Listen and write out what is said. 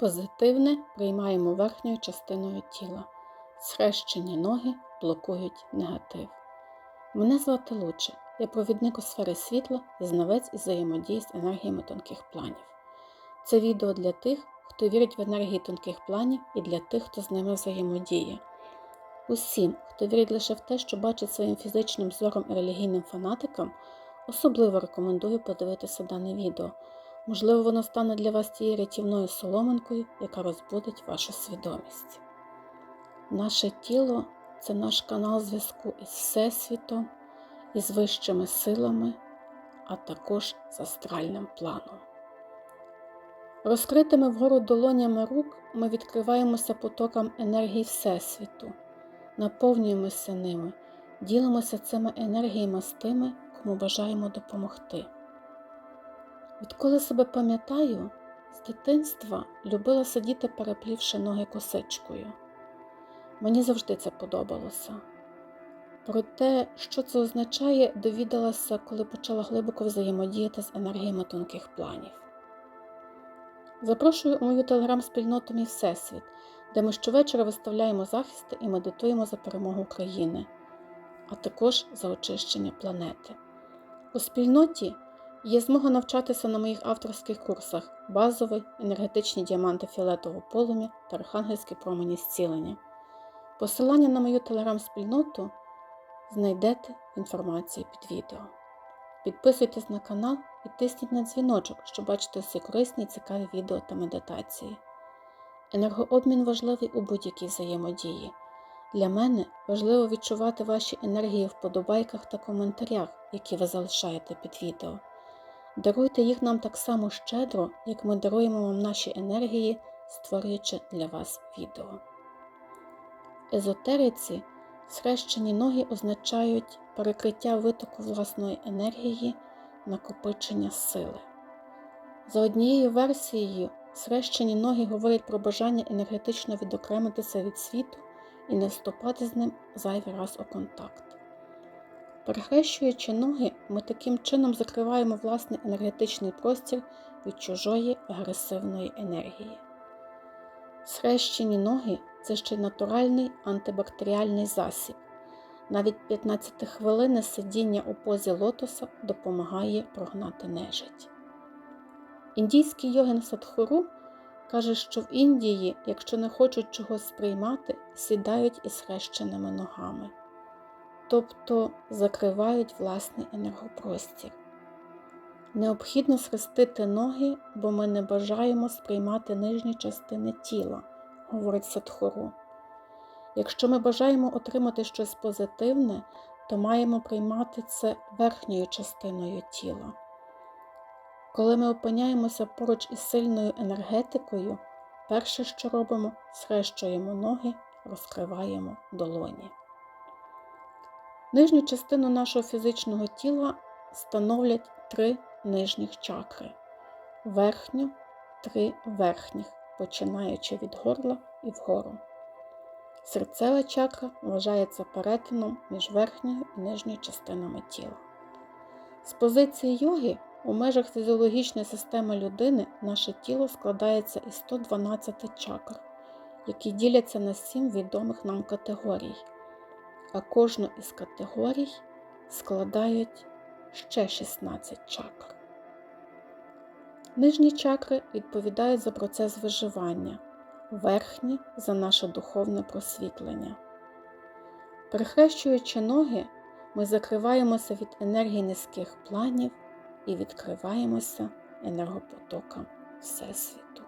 Позитивне приймаємо верхньою частиною тіла. Схрещені ноги блокують негатив. Мене звати Луче. Я провідник у сфері світла знавець із взаємодії з енергіями тонких планів. Це відео для тих, хто вірить в енергії тонких планів, і для тих, хто з ними взаємодіє. Усім, хто вірить лише в те, що бачить своїм фізичним зором і релігійним фанатикам, особливо рекомендую подивитися дане відео. Можливо, воно стане для вас тією рятівною соломинкою, яка розбудить вашу свідомість. Наше тіло це наш канал зв'язку із Всесвітом, із вищими силами, а також з астральним планом. Розкритими вгору долонями рук ми відкриваємося потокам енергії Всесвіту, наповнюємося ними, ділимося цими енергіями з тими, кому бажаємо допомогти. Відколи себе пам'ятаю, з дитинства любила сидіти, переплівши ноги косичкою. Мені завжди це подобалося. Про те, що це означає, довідалася, коли почала глибоко взаємодіяти з енергіями тонких планів. Запрошую у мою телеграм-спільноту Мій Всесвіт, де ми щовечора виставляємо захисти і медитуємо за перемогу країни, а також за очищення планети. У спільноті є змога навчатися на моїх авторських курсах базовий, енергетичні діаманти фіолетового полум'я та архангельські промені зцілення. Посилання на мою телеграм-спільноту знайдете в інформації під відео. Підписуйтесь на канал і тисніть на дзвіночок, щоб бачити всі корисні і цікаві відео та медитації. Енергообмін важливий у будь-якій взаємодії. Для мене важливо відчувати ваші енергії в подобайках та коментарях, які ви залишаєте під відео. Даруйте їх нам так само щедро, як ми даруємо вам наші енергії, створюючи для вас відео. Езотериці схрещені ноги означають перекриття витоку власної енергії, накопичення сили. За однією версією, схрещені ноги говорять про бажання енергетично відокремитися від світу і не вступати з ним зайвий раз у контакт. Перехрещуючи ноги, ми таким чином закриваємо власний енергетичний простір від чужої агресивної енергії. Схрещені ноги це ще натуральний антибактеріальний засіб. Навіть 15 хвилини сидіння у позі лотоса допомагає прогнати нежить. Індійський йогін Садхуру каже, що в Індії, якщо не хочуть чогось сприймати, сідають із схрещеними ногами, тобто закривають власний енергопростір. Необхідно схрестити ноги, бо ми не бажаємо сприймати нижні частини тіла, говорить Садхуру. Якщо ми бажаємо отримати щось позитивне, то маємо приймати це верхньою частиною тіла. Коли ми опиняємося поруч із сильною енергетикою, перше, що робимо, схрещуємо ноги, розкриваємо долоні. Нижню частину нашого фізичного тіла становлять три нижніх чакри, верхню три верхніх, починаючи від горла і вгору. Серцева чакра вважається перетином між верхньою і нижньою частинами тіла. З позиції йоги у межах фізіологічної системи людини наше тіло складається із 112 чакр, які діляться на 7 відомих нам категорій, а кожну із категорій складають ще 16 чакр. Нижні чакри відповідають за процес виживання, верхні за наше духовне просвітлення. Перехрещуючи ноги, ми закриваємося від енергії низьких планів і відкриваємося енергопотокам Всесвіту.